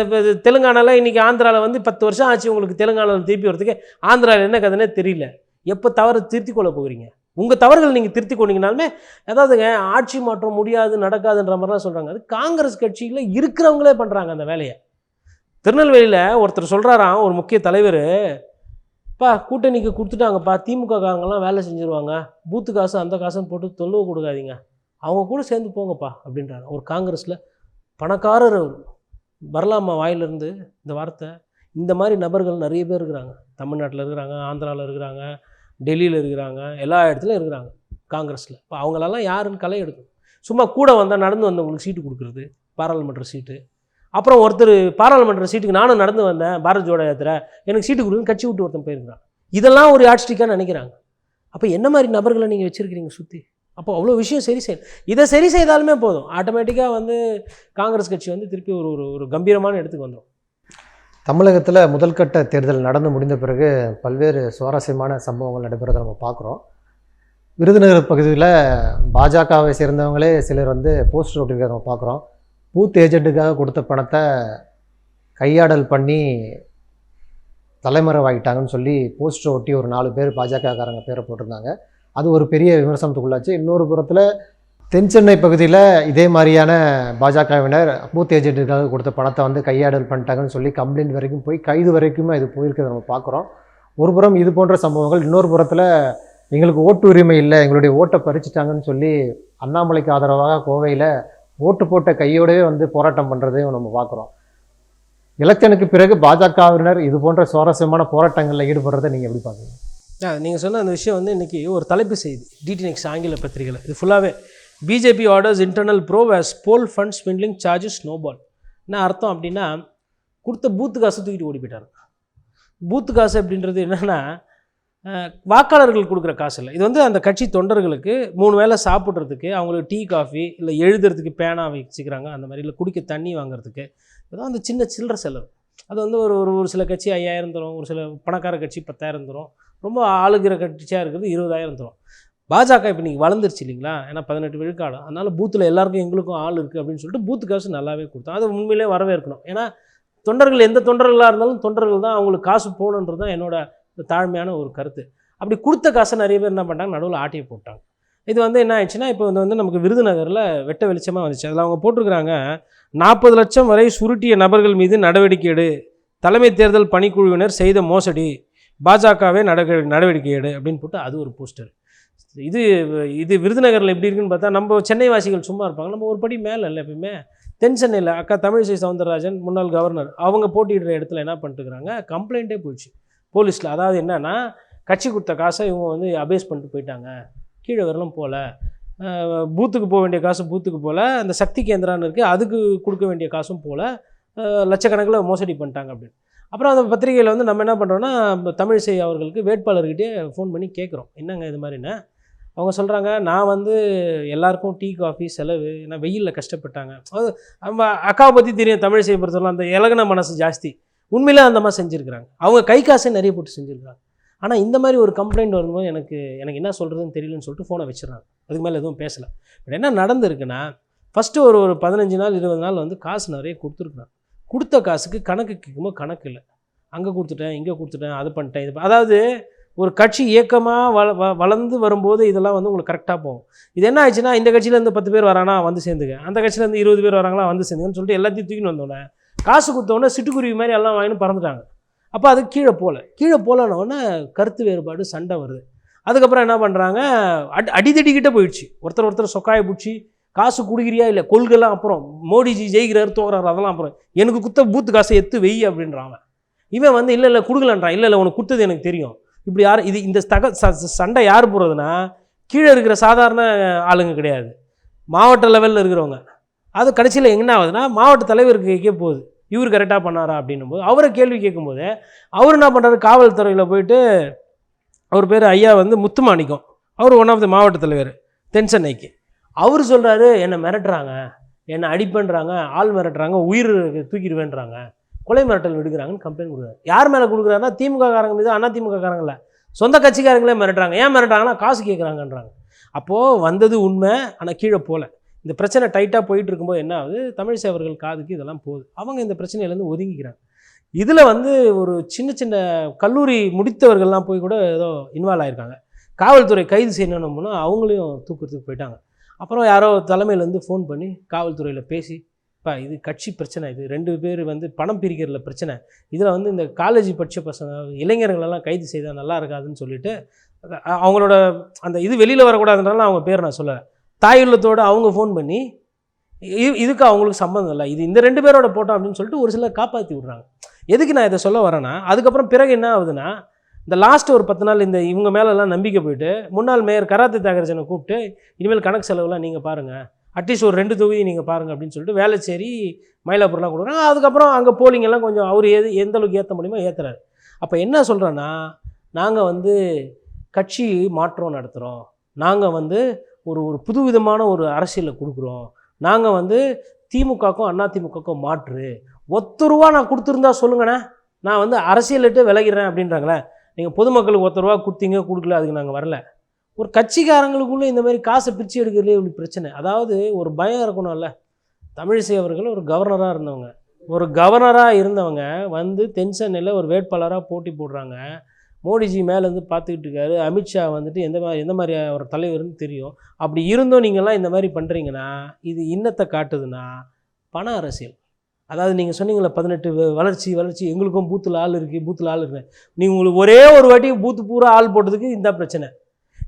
தெலுங்கானாவில் இன்றைக்கி ஆந்திராவில் வந்து பத்து வருஷம் ஆச்சு உங்களுக்கு தெலுங்கானாவில் திருப்பி வரதுக்கு ஆந்திராவில் என்ன கதைனே தெரியல. எப்போ தவறு திருத்தி கொள்ள போகிறீங்க? உங்கள் தவறுகள் நீங்கள் திருத்தி கொண்டீங்கனாலுமே அதாவதுங்க ஆட்சி மாற்றம் முடியாது நடக்காதுன்ற மாதிரிலாம் சொல்கிறாங்க அது காங்கிரஸ் கட்சியில் இருக்கிறவங்களே பண்ணுறாங்க அந்த வேலையை. திருநெல்வேலியில் ஒருத்தர் சொல்கிறாராம் ஒரு முக்கிய தலைவர் பா கூட்டணிக்கு கொடுத்துட்டாங்கப்பா திமுக காரங்கெல்லாம் வேலை செஞ்சுருவாங்க. பூத்து காசு அந்த காசுன்னு போட்டு தொல்லவு கொடுக்காதீங்க. அவங்க கூட சேர்ந்து போங்கப்பா அப்படின்றாங்க ஒரு காங்கிரஸில் பணக்காரர் அவர். வரலாமா வாயிலிருந்து இந்த வார்த்தை? இந்த மாதிரி நபர்கள் நிறைய பேர் இருக்கிறாங்க. தமிழ்நாட்டில் இருக்கிறாங்க ஆந்திராவில் இருக்கிறாங்க டெல்லியில் இருக்கிறாங்க எல்லா இடத்துலையும் இருக்கிறாங்க காங்கிரஸில். இப்போ அவங்களெல்லாம் யாருன்னு களை எடுக்கும் சும்மா கூட வந்தால் நடந்து வந்தவங்களுக்கு சீட்டு கொடுக்குறது பாராளுமன்ற சீட்டு. அப்புறம் ஒருத்தர் பாராளுமன்ற சீட்டுக்கு நானும் நடந்து வந்தேன் பாரத் ஜோட யாத்திரை. எனக்கு சீட்டு கொடுக்குன்னு கட்சி விட்டு ஒருத்தன் போயிருக்கிறான். இதெல்லாம் ஒரு ஆட்ஸ்டிக்காக நினைக்கிறாங்க. அப்போ என்ன மாதிரி நபர்களை நீங்கள் வச்சுருக்கிறீங்க சுற்றி அப்போ அவ்வளோ விஷயம் சரி செய்யணும் இதை சரி செய்தாலுமே போதும். ஆட்டோமேட்டிக்காக வந்து காங்கிரஸ் கட்சி வந்து திருப்பி ஒரு ஒரு ஒரு கம்பீரமான இடத்துக்கு வந்துடும் தமிழகத்தில் முதல்கட்ட தேர்தல் நடந்து முடிந்த பிறகு பல்வேறு சுவாரஸ்யமான சம்பவங்கள் நடைபெறதை நம்ம பார்க்குறோம். விருதுநகர் பகுதியில் பாஜகவை சேர்ந்தவங்களே சிலர் வந்து போஸ்டர் ஒட்டிருக்கிறத நம்ம பார்க்குறோம். பூத் ஏஜென்ட்டுக்காக கொடுத்த பணத்தை கையாடல் பண்ணி தலைமறைவாகிட்டாங்கன்னு சொல்லி போஸ்டர் ஒட்டி ஒரு நாலு பேர் பாஜகக்காரங்க பேரை போட்டிருந்தாங்க. அது ஒரு பெரிய விமர்சனத்துக்குள்ளாச்சு. இன்னொரு புறத்தில் தென் சென்னை பகுதியில் இதே மாதிரியான பாஜகவினர் பூத் ஏஜென்ட்டுக்காக கொடுத்த பணத்தை வந்து கையாடல் பண்ணிட்டாங்கன்னு சொல்லி கம்ப்ளைண்ட் வரைக்கும் போய் கைது வரைக்குமே இது போயிருக்கிறத நம்ம பார்க்குறோம். ஒரு புறம் இது போன்ற சம்பவங்கள் இன்னொரு புறத்தில் எங்களுக்கு ஓட்டு உரிமை இல்லை எங்களுடைய ஓட்டை பறிச்சிட்டாங்கன்னு சொல்லி அண்ணாமலைக்கு ஆதரவாக கோவையில் ஓட்டு போட்ட கையோடவே வந்து போராட்டம் பண்ணுறதையும் நம்ம பார்க்குறோம். எலெக்ஷனுக்கு பிறகு பாஜகவினர் இது போன்ற சுவாரஸ்யமான போராட்டங்களில் ஈடுபடுறதை நீங்கள் எப்படி பார்க்குறீங்க? நீங்கள் சொன்ன அந்த விஷயம் வந்து இன்றைக்கி ஒரு தலைப்பு செய்தி டிடி நெக்ஸ்ட் ஆங்கில பத்திரிகையில். இது ஃபுல்லாகவே BJP orders internal probes poll fund swindling charges snowball என்ன அர்த்தம் அப்படின்னா கொடுத்த பூத்து காசு தூக்கிட்டு ஓடி போயிட்டாங்க பூத்து காசு அப்படின்றது என்னென்னா வாக்காளர்கள் கொடுக்குற காசு இல்லை. இது வந்து அந்த கட்சி தொண்டர்களுக்கு மூணு வேளை சாப்பிட்றதுக்கு அவங்களுக்கு டீ காஃபி இல்லை எழுதுறதுக்கு பேனா வச்சுக்கிறாங்க அந்த மாதிரி இல்லை குடிக்க தண்ணி வாங்குறதுக்கு. ஏதோ அந்த சின்ன சில்லற செலவு. அது வந்து ஒரு ஒரு ஒரு சில கட்சி ஐயாயிரம் தரும் ஒரு சில பணக்கார கட்சி பத்தாயிரம் தரும். ரொம்ப ஆளுகிற கட்சியாக இருக்கிறது இருபதாயிரம் தரும். பாஜக இப்போ நீங்கள் வளர்ந்துருச்சு இல்லைங்களா? ஏன்னா பதினெட்டு விழுக்காடும். அதனால் பூத்தில் எல்லாருக்கும் எங்களுக்கும் ஆள் இருக்குது அப்படின்னு சொல்லிட்டு பூத்து காசு நல்லாவே கொடுத்தோம். அது உண்மையிலே வரவேற்கணும். ஏன்னா தொண்டர்கள் எந்த தொண்டர்களாக இருந்தாலும் தொண்டர்கள் தான் அவங்களுக்கு காசு போகணுன்றது தான் என்னோட தாழ்மையான ஒரு கருத்து. அப்படி கொடுத்த காசை நிறைய பேர் என்ன பண்ணிட்டாங்க? நடுவில் ஆட்டியை போட்டாங்க. இது வந்து என்ன ஆயிடுச்சுன்னா இப்போ வந்து வந்து நமக்கு விருதுநகரில் வெட்ட வெளிச்சமாக வந்துச்சு. அதில் அவங்க போட்டிருக்கிறாங்க நாற்பது லட்சம் வரை சுருட்டிய நபர்கள் மீது நடவடிக்கை எடு. தலைமை தேர்தல் பணிக்குழுவினர் செய்த மோசடி. பாஜகவே நடவ நடவடிக்கை எடு அப்படின்னு போட்டு அது ஒரு போஸ்டர் இது இது விருதுநகரில் எப்படி இருக்குன்னு பார்த்தா நம்ம சென்னை வாசிகள் சும்மா இருப்பாங்க. நம்ம ஒரு படி மேலே இல்லை எப்பயுமே. தென் சென்னையில் அக்கா தமிழிசை சவுந்தரராஜன் முன்னாள் கவர்னர் அவங்க போட்டியிடுற இடத்துல என்ன பண்ணிட்டுருக்காங்க? கம்ப்ளைண்ட்டே போயிடுச்சு. போலீஸில் அதாவது என்னென்னா கட்சி கொடுத்த காசை இவங்க வந்து அபேஸ் பண்ணிட்டு போயிட்டாங்க. கீழே வரலாம் போகல பூத்துக்கு போக வேண்டிய காசு பூத்துக்கு போகல அந்த சக்தி கேந்திரான்னு இருக்குது அதுக்கு கொடுக்க வேண்டிய காசும் போகல லட்சக்கணக்கில் மோசடி பண்ணிட்டாங்க அப்படின்னு. அப்புறம் அந்த பத்திரிகையில் வந்து நம்ம என்ன பண்ணுறோன்னா தமிழிசை அவர்களுக்கு வேட்பாளர்கிட்டே ஃபோன் பண்ணி கேட்குறோம் என்னங்க இது மாதிரின்னு. அவங்க சொல்கிறாங்க நான் வந்து எல்லாருக்கும் டீ காஃபி செலவு ஏன்னா வெயிலில் கஷ்டப்பட்டாங்க. அது நம்ம அக்காவை பற்றி தெரியும் தமிழிசையை பொறுத்தவரை அந்த இலகின மனசு ஜாஸ்தி. உண்மையிலே அந்த மாதிரி செஞ்சுருக்கிறாங்க. அவங்க கை காசே நிறைய போட்டு செஞ்சுருக்காங்க ஆனால் இந்த மாதிரி ஒரு கம்ப்ளைண்ட் வரும்போது எனக்கு எனக்கு என்ன சொல்கிறதுன்னு தெரியலன்னு சொல்லிட்டு ஃபோனை வச்சிடறாங்க. அதுக்கு மேலே எதுவும் பேசலை. பட் என்ன நடந்திருக்குன்னா ஃபஸ்ட்டு ஒரு ஒரு பதினஞ்சு நாள் இருபது நாள் வந்து காசு நிறைய கொடுத்துருக்குறாங்க. கொடுத்த காசுக்கு கணக்கு கேட்கும்போது கணக்கு இல்லை. அங்கே கொடுத்துட்டேன் இங்கே கொடுத்துட்டேன் அது பண்ணிட்டேன் இது அதாவது ஒரு கட்சி இயக்கமாக வள வ- வளர்ந்து வரும்போது இதெல்லாம் வந்து உங்களுக்கு கரெக்டாக போகும். இது என்ன ஆச்சுன்னா இந்த கட்சியிலேருந்து பத்து பேர் வரானா வந்து சேர்ந்துக்க. அந்த கட்சியிலேருந்து இருபது பேர் வராங்களா வந்து சேர்ந்துங்கன்னு சொல்லிட்டு எல்லாத்தையும் தூக்கின்னு வந்தோடனே காசு கொடுத்தோடனே சிட்டுக்குருவி மாதிரி எல்லாம் வாங்கின்னு பறந்துட்டாங்க. அப்போ அது கீழே போகல. கீழே போகலன்னொடனே கருத்து வேறுபாடு சண்டை வருது. அதுக்கப்புறம் என்ன பண்ணுறாங்க அடி அடிதடிக்கிட்டே போயிடுச்சு. ஒருத்தர் ஒருத்தர் சொக்காயை பிடிச்சி காசு கொடுக்குறியா இல்லை கொள்கைலாம் அப்புறம் மோடிஜி ஜெயிக்கிறார் தோக்குறாரு அதெல்லாம் அப்புறம் எனக்கு குத்த பூத்து காசை எத்து வெய் அப்படின்றான் அவன். இவன் வந்து இல்லை இல்லை கொடுக்கலன்றான் இல்லை இல்லை உனக்கு கொடுத்தது எனக்கு தெரியும். இப்படி யார் இது இந்த தக சண்டை யார் போடுறதுன்னா கீழே இருக்கிற சாதாரண ஆளுங்க கிடையாது. மாவட்ட லெவலில் இருக்கிறவங்க. அது கடைசியில் என்ன ஆகுதுன்னா மாவட்ட தலைவருக்கு கேட்க போகுது. இவர் கரெக்டாக பண்ணாரா? அப்படின்னும் போது அவரை கேள்வி கேட்கும்போது அவர் என்ன பண்ணுறாரு காவல்துறையில் போயிட்டு அவர் பேர் ஐயா வந்து முத்துமாணிக்கம். அவர் ஒன் ஆஃப் த மாவட்ட தலைவர் தென் சென்னைக்கு. அவர் சொல்கிறாரு என்னை மிரட்டுறாங்க என்னை அடிப்பண்ணுறாங்க ஆள் மிரட்டுறாங்க உயிர் தூக்கிடுவேன்றாங்க கொலை மிரட்டல் விடுக்கிறாங்கன்னு கம்ப்ளைண்ட் கொடுக்குறாரு. யார் மேலே கொடுக்குறாருன்னா திமுக காரங்க மீது அண்ணா திமுக காரங்கள சொந்த கட்சிக்காரங்களே மிரட்டுறாங்க. ஏன் மிரட்டுறாங்கன்னா காசு கேட்குறாங்கன்றாங்க அப்போது வந்தது உண்மை ஆனால் கீழே போகல இந்த பிரச்சனை டைட்டாக போயிட்டு இருக்கும்போது என்ன ஆகுது? தமிழிசை அவர்கள் காதுக்கு இதெல்லாம் போகுது. அவங்க இந்த பிரச்சனையிலேருந்து ஒதுங்கிக்கிறாங்க. இதில் வந்து ஒரு சின்ன சின்ன கல்லூரி முடித்தவர்கள்லாம் போய் கூட ஏதோ இன்வால்வ் ஆயிருக்காங்க. காவல்துறை கைது செய்யணும்னா அவங்களையும் தூக்குறதுக்கு போயிட்டாங்க. அப்புறம் யாரோ தலைமையிலேருந்து ஃபோன் பண்ணி காவல்துறையில் பேசி இப்போ இது கட்சி பிரச்சனை இது. ரெண்டு பேர் வந்து பணம் பிரிக்கிறதுல பிரச்சனை. இதில் வந்து இந்த காலேஜ் படித்த பசங்க இளைஞர்களெல்லாம் கைது செய்தால் நல்லா இருக்காதுன்னு சொல்லிட்டு அவங்களோட அந்த இது வெளியில் வரக்கூடாதுன்றனால அவங்க பேர் நான் சொல்லலை. தாயுள்ளத்தோடு அவங்க ஃபோன் பண்ணி இது இதுக்கு அவங்களுக்கு சம்மந்தம் இல்லை. இது இந்த ரெண்டு பேரோட போட்டோம் அப்படின்னு சொல்லிட்டு ஒரு சிலர் காப்பாற்றி விட்றாங்க. எதுக்கு நான் இதை சொல்ல வரேன்னா அதுக்கப்புறம் பிறகு என்ன ஆகுதுன்னா இந்த லாஸ்ட் ஒரு பத்து நாள் இந்த இவங்க மேலெல்லாம் நம்பிக்கை போயிட்டு முன்னாள் மேயர் கராத்தே தியாகராஜனை கூப்பிட்டு இனிமேல் கணக்கு செலவுலாம் நீங்கள் பாருங்கள் அட்லீஸ்ட் ஒரு ரெண்டு தொகுதி நீங்கள் பாருங்கள் அப்படின்னு சொல்லிட்டு வேலைச்சேரி மயிலாப்பூர்லாம் கொடுக்குறாங்க. அதுக்கப்புறம் அங்கே போலிங்கெல்லாம் கொஞ்சம் அவர் எது எந்த அளவுக்கு ஏற்ற முடியுமோ ஏற்றுறாரு அப்போ என்ன சொல்கிறேன்னா நாங்கள் வந்து கட்சி மாற்றம் நடத்துகிறோம் நாங்கள் வந்து ஒரு ஒரு புதுவிதமான ஒரு அரசியலை கொடுக்குறோம். நாங்கள் வந்து திமுகக்கும் அண்ணா திமுகக்கும் மாற்று. ஒத்து ரூபா நான் கொடுத்துருந்தா சொல்லுங்கண்ணே. நான் வந்து அரசியலிட்டு விலகிறேன் அப்படின்றாங்களே. நீங்கள் பொதுமக்களுக்கு ஒருத்தர் ரூபா கொடுத்தீங்க கொடுக்கல அதுக்கு நாங்கள் வரல. ஒரு கட்சிக்காரங்களுக்குள்ளே இந்த மாதிரி காசை பிரித்து எடுக்கிறதுலே இப்படி பிரச்சனை. அதாவது ஒரு பயம் இருக்கணும்ல. தமிழிசை அவர்கள் ஒரு கவர்னராக இருந்தவங்க. ஒரு கவர்னராக இருந்தவங்க வந்து தென் சென்னையில் ஒரு வேட்பாளராக போட்டி போடுறாங்க. மோடிஜி மேலேருந்து பார்த்துக்கிட்டு இருக்காரு. அமித்ஷா வந்துட்டு எந்த மாதிரி எந்த மாதிரி ஒரு தலைவர்னு தெரியும். அப்படி இருந்தும் நீங்கள்லாம் இந்த மாதிரி பண்ணுறீங்கன்னா இது இன்னத்தை காட்டுதுன்னா பண அரசியல். அதாவது நீங்கள் சொன்னீங்களே பதினெட்டு வ- வளர்ச்சி வளர்ச்சி எங்களுக்கும் பூத்தில் ஆள் இருக்குது பூத்தில் ஆள் இருக்கு. நீங்கள் உங்களுக்கு ஒரே ஒரு வாட்டி பூத்து பூரா ஆள் போட்டதுக்கு இந்த பிரச்சனை.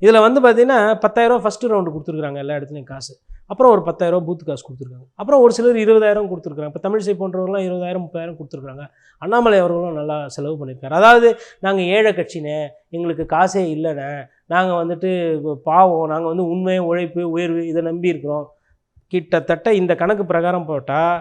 இதில் வந்து பார்த்தீங்கன்னா பத்தாயிரம் ஃபஸ்ட்டு ரவுண்டு கொடுத்துருக்குறாங்க எல்லா இடத்துலையும் காசு. அப்புறம் ஒரு பத்தாயிரம் பூத்து காசு கொடுத்துருக்காங்க. அப்புறம் ஒரு சிலர் இருபதாயிரம் கொடுத்துருக்காங்க இப்போ தமிழிசை போன்றவங்களாம் இருபதாயிரம் முப்பதாயிரம் கொடுத்துருக்காங்க அண்ணாமலை அவர்களும் நல்லா செலவு பண்ணியிருக்காரு. அதாவது நாங்கள் ஏழை கட்சினே எங்களுக்கு காசே இல்லைண்ணே. நாங்கள் வந்துட்டு பாவம் நாங்கள் வந்து உண்மை உழைப்பு உயர்வு இதை நம்பி இருக்கிறோம். கிட்டத்தட்ட இந்த கணக்கு பிரகாரம் போட்டால்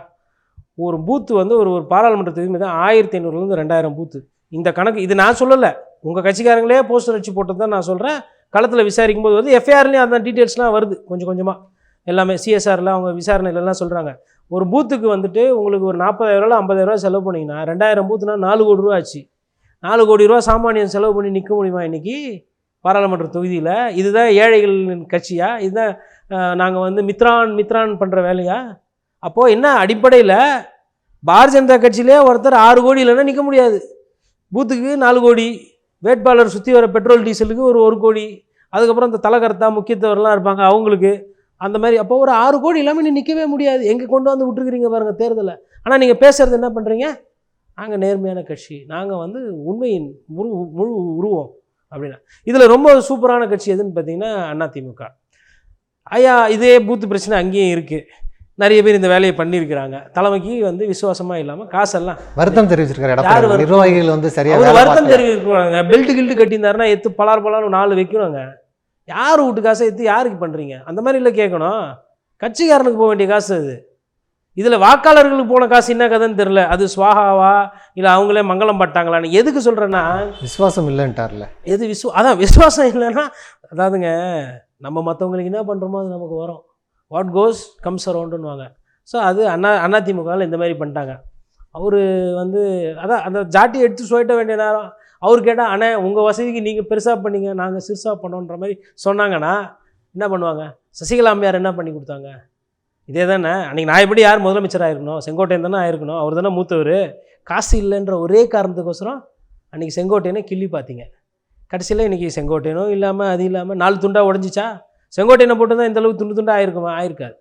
ஒரு பூத்து வந்து ஒரு ஒரு பாராளுமன்ற தொகுதி தான் ஆயிரத்தி ஐநூறுலேருந்து ரெண்டாயிரம் பூத்து இந்த கணக்கு இது நான் சொல்லலை. உங்கள் கட்சிக்காரங்களே போஸ்டர் வச்சு போட்டது தான் நான் சொல்கிறேன் களத்தில் விசாரிக்கும் போது வந்து எஃப்ஐஆர்லேயும் அதான் டீட்டெயில்ஸ்லாம் வருது கொஞ்சம் கொஞ்சமாக எல்லாமே சிஎஸ்ஆரில் அவங்க விசாரணையிலலாம் சொல்கிறாங்க ஒரு பூத்துக்கு வந்துட்டு உங்களுக்கு ஒரு நாற்பதாயிரரூவா ஐம்பதாயிரரூவா செலவு பண்ணிங்கன்னா ரெண்டாயிரம் பூத்துனா நாலு கோடி ரூபா ஆச்சு. நாலு கோடி ரூபா சாமானியம் செலவு பண்ணி நிற்க முடியுமா இன்றைக்கி பாராளுமன்ற தொகுதியில். இதுதான் ஏழைகளின் கட்சியா? இதுதான் நாங்கள் வந்து மித்ரான் மித்ரான் பண்ணுற வேலையா? அப்போது என்ன அடிப்படையில் பாரதிய ஜனதா கட்சியிலே ஒருத்தர் ஆறு கோடி இல்லைன்னா நிற்க முடியாது. பூத்துக்கு நாலு கோடி வேட்பாளர் சுற்றி வர பெட்ரோல் டீசலுக்கு ஒரு ஒரு கோடி அதுக்கப்புறம் இந்த தலைகர்த்தா முக்கியத்தவர்லாம் இருப்பாங்க அவங்களுக்கு. அந்த மாதிரி அப்போ ஒரு ஆறு கோடி இல்லாமல் நீ நிற்கவே முடியாது. எங்கே கொண்டு வந்து விட்டுருக்குறீங்க பாருங்கள் தேர்தலை. ஆனால் நீங்கள் பேசுகிறது என்ன பண்ணுறீங்க நாங்கள் நேர்மையான கட்சி. நாங்கள் வந்து உண்மையின் முழு முழு உருவம் அப்படின்னா. இதில் ரொம்ப சூப்பரான கட்சி எதுன்னு பார்த்தீங்கன்னா அதிமுக ஐயா இதே பூத்து பிரச்சனை அங்கேயும் இருக்குது நிறைய பேர் இந்த வேலையை பண்ணியிருக்கிறாங்க. தலைமைக்கு வந்து விசுவாசமாக இல்லாமல் காசெல்லாம் வருத்தம் தெரிவிச்சிருக்காரு? நிர்வாகிகள் வந்து சரியா அவர் வேலை வருத்தம். தெரிவிக்கிறாங்க. பெல்ட் கில்ட்டு கட்டியிருந்தாருன்னா எத்து பலார் பலார் நாலு வைக்கணுங்க. யார் வீட்டு காசை எடுத்து யாருக்கு பண்ணுறீங்க அந்த மாதிரி இல்லை கேட்கணும் கட்சிக்காரனுக்கு போக வேண்டிய காசு அது. இதில் வாக்காளர்களுக்கு போன காசு என்ன கதைன்னு தெரில அது ஸ்வாகாவா இல்லை அவங்களே மங்களம் பட்டாங்களான்னு. எதுக்கு சொல்கிறேன்னா விசுவாசம் இல்லைன்ட்டார்ல. எது விசுவ அதான் விசுவாசம் இல்லைன்னா அதாவதுங்க நம்ம மற்றவங்களுக்கு என்ன பண்ணுறோமோ அது நமக்கு வரும். வாட் கோஸ் கம்ஸ் அரவுண்டுன்னுவாங்க ஸோ அது அண்ணா அதிமுகவில் இந்த மாதிரி பண்ணிட்டாங்க. அவர் வந்து அதான் அந்த ஜாட்டி எடுத்து சொல்லிட்ட வேண்டிய நேரம் அவர் கேட்டால் அண்ணே உங்கள் வசதிக்கு நீங்கள் பெருசாக பண்ணீங்க நாங்கள் சிறுசாக பண்ணோன்ற மாதிரி சொன்னாங்கன்னா என்ன பண்ணுவாங்க? சசிகலா அம்மையார் என்ன பண்ணி கொடுத்தாங்க? இதே தானே அன்றைக்கி நான் எப்படி யார் முதலமைச்சராக இருக்கணும்? செங்கோட்டையன் தானே ஆயிருக்கணும்? அவர் தானே மூத்தவர். காசு இல்லைன்ற ஒரே காரணத்துக்கோசரம் அன்றைக்கி செங்கோட்டையனை கிள்ளி பார்த்தீங்க. கடைசியில் இன்றைக்கி செங்கோட்டையனும் இல்லாமல் அது இல்லாமல் நாலு துண்டாக உடஞ்சிச்சா? செங்கோட்டையனை போட்டு தான் இந்த அளவுக்கு துண்டு துண்டாக ஆயிருக்குமா? ஆயிருக்காது.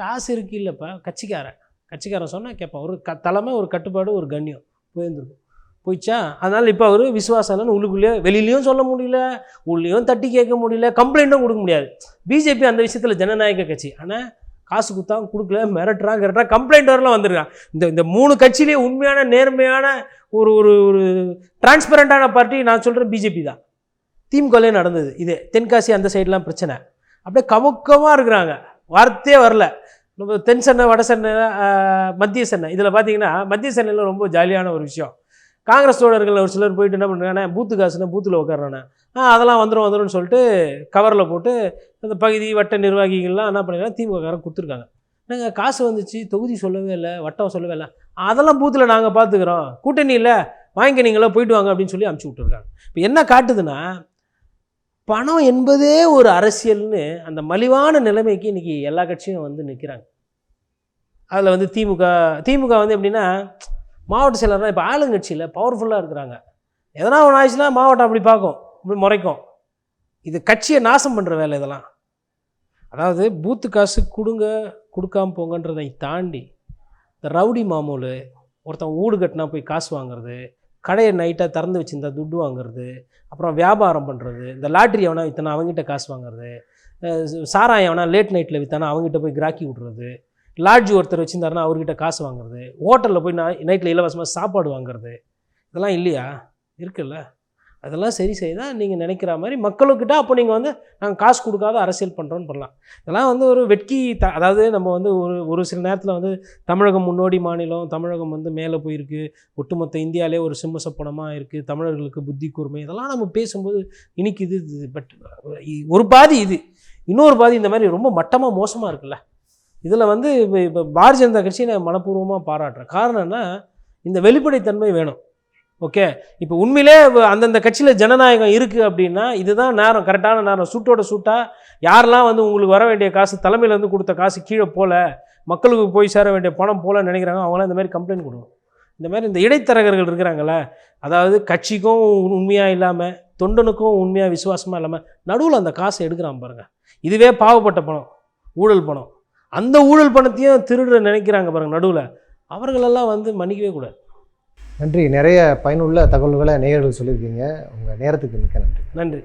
காசு இருக்கு இல்லைப்பா. கட்சிக்காரன். கட்சிக்காரன் சொன்னால் கேட்பான். ஒரு க தலைமை ஒரு கட்டுப்பாடு ஒரு கண்ணியம் போயிருந்துருக்கும். போயிடுச்சா? அதனால் இப்போ அவர் விசுவாசம் உள்ளுக்குள்ளேயே வெளியிலையும் சொல்ல முடியல உள்ளேயும் தட்டி கேட்க முடியல கம்ப்ளைண்ட்டும் கொடுக்க முடியாது. பிஜேபி அந்த விஷயத்தில் ஜனநாயக கட்சி. ஆனால் காசு கொடுத்தா கொடுக்கல மிரட்டுறான் கிரட்டா கம்ப்ளைண்ட் வரலாம் வந்திருக்கான் இந்த இந்த மூணு கட்சியிலேயே உண்மையான நேர்மையான ஒரு ஒரு ஒரு டிரான்ஸ்பரண்டான பார்ட்டி நான் சொல்கிறேன் பிஜேபி தான். திமுகலே நடந்தது. இது தென்காசி அந்த சைட்லாம் பிரச்சனை. அப்படியே கமுக்கமாக இருக்கிறாங்க. வார்த்தையே வரல. நம்ம தென் சென்னை வட சென்னை மத்திய சென்னை. இதில் பார்த்தீங்கன்னா மத்திய சென்னையில் ரொம்ப ஜாலியான ஒரு விஷயம். காங்கிரஸ் தோழர்கள் ஒரு சிலர் போயிட்டு என்ன பண்ணுறாங்கன்னா பூத்து காசுனா பூத்தில் உட்காடுறானே ஆ அதெல்லாம் வந்துடும் வந்துடும்னு சொல்லிட்டு கவரில் போட்டு அந்த பகுதி வட்ட நிர்வாகிகள்லாம் என்ன பண்ணிருக்காங்க திமுககாரன் கொடுத்துருக்காங்க. நாங்கள் காசு வந்துச்சு தொகுதி சொல்லவே இல்லை வட்டம் சொல்லவே இல்லை. அதெல்லாம் பூத்தில் நாங்கள் பார்த்துக்குறோம் கூட்டணி இல்லை வாங்கிக்கினீங்களா போயிட்டு வாங்க அப்படின்னு சொல்லி அமுச்சு விட்டுருக்காங்க. இப்போ என்ன காட்டுதுன்னா பணம் என்பதே ஒரு அரசியல்னு அந்த மலிவான நிலைமைக்கு இன்றைக்கி எல்லா கட்சியும் வந்து நிற்கிறாங்க அதில் வந்து திமுக திமுக வந்து எப்படின்னா மாவட்ட செயலர்னால் இப்போ ஆளுங்கட்சியில் பவர்ஃபுல்லாக இருக்கிறாங்க. எதனா ஒன்று ஆயிடுச்சுன்னா மாவட்டம் அப்படி பார்க்கும் இப்படி முறைக்கும். இது கட்சியை நாசம் பண்ணுற வேலை இதெல்லாம். அதாவது பூத்து காசு கொடுங்க கொடுக்காம போங்கன்றதை தாண்டி இந்த ரவுடி மாமூல் ஒருத்தன் வீடு கட்டினா போய் காசு வாங்குறது கடையை நைட்டாக திறந்து வச்சுருந்தா துட்டு வாங்குறது அப்புறம் வியாபாரம் பண்ணுறது இந்த லாட்ரி எவனா வித்தனா அவங்ககிட்ட காசு வாங்குறது சாராயம் எவனா லேட் நைட்டில் வித்தானா அவங்ககிட்ட போய் கிராக்கி விட்றது லாட்ஜ் ஒருத்தர் வச்சிருந்தாருன்னா அவர்கிட்ட காசு வாங்குறது ஹோட்டலில் போய் நான் நைட்டில் இலவசமாக சாப்பாடு வாங்குறது இதெல்லாம் இல்லையா? இருக்குல்ல? அதெல்லாம் சரி செய்தால் நீங்கள் நினைக்கிற மாதிரி மக்களுக்கிட்ட அப்போ நீங்கள் வந்து நாங்கள் காசு கொடுக்காத அரசியல் பண்ணுறோன்னு பண்ணலாம். இதெல்லாம் வந்து ஒரு வெட்கி த அதாவது நம்ம வந்து ஒரு ஒரு சில நேரத்தில் வந்து தமிழகம் முன்னோடி மாநிலம் தமிழகம் வந்து மேலே போயிருக்கு ஒட்டுமொத்த இந்தியாவிலே ஒரு சிம்மசப்படமாக இருக்குது தமிழர்களுக்கு புத்தி கூர்மை இதெல்லாம் நம்ம பேசும்போது இனிக்குது பட் ஒரு பாதி இது. இன்னொரு பாதி இந்த மாதிரி ரொம்ப மட்டமாக மோசமாக இருக்குல்ல. இதில் வந்து இப்போ இப்போ பாரதிய ஜனதா கட்சியை நான் மனப்பூர்வமாக பாராட்டுறேன். காரணம்னா இந்த வெளிப்படைத்தன்மை வேணும். ஓகே? இப்போ உண்மையிலே அந்தந்த கட்சியில் ஜனநாயகம் இருக்குது அப்படின்னா இதுதான் நேரம் கரெக்டான நேரம். சூட்டோட சூட்டாக யாரெல்லாம் வந்து உங்களுக்கு வர வேண்டிய காசு தலைமையிலேருந்து கொடுத்த காசு கீழே போல மக்களுக்கு போய் சேர வேண்டிய பணம் போல நினைக்கிறாங்க அவங்களாம் இந்த மாதிரி கம்ப்ளைண்ட் கொடுக்கணும். இந்த மாதிரி இந்த இடைத்தரகர்கள் இருக்கிறாங்கள அதாவது கட்சிக்கும் உண்மையாக இல்லாமல் தொண்டனுக்கும் உண்மையாக விசுவாசமாக இல்லாமல் நடுவில் அந்த காசை எடுக்கிறான் பாருங்கள் இதுவே பாவப்பட்ட பணம் ஊழல் பணம். அந்த ஊழல் பணத்தையும் திருடுற நினைக்கிறாங்க பாருங்கள் நடுவில். அவர்களெல்லாம் வந்து மன்னிக்கவே கூடாது. நன்றி. நிறைய பயனுள்ள தகவல்களை நேயர்கள் சொல்லியிருக்கீங்க. உங்கள் நேரத்துக்கு மிக்க நன்றி. நன்றி.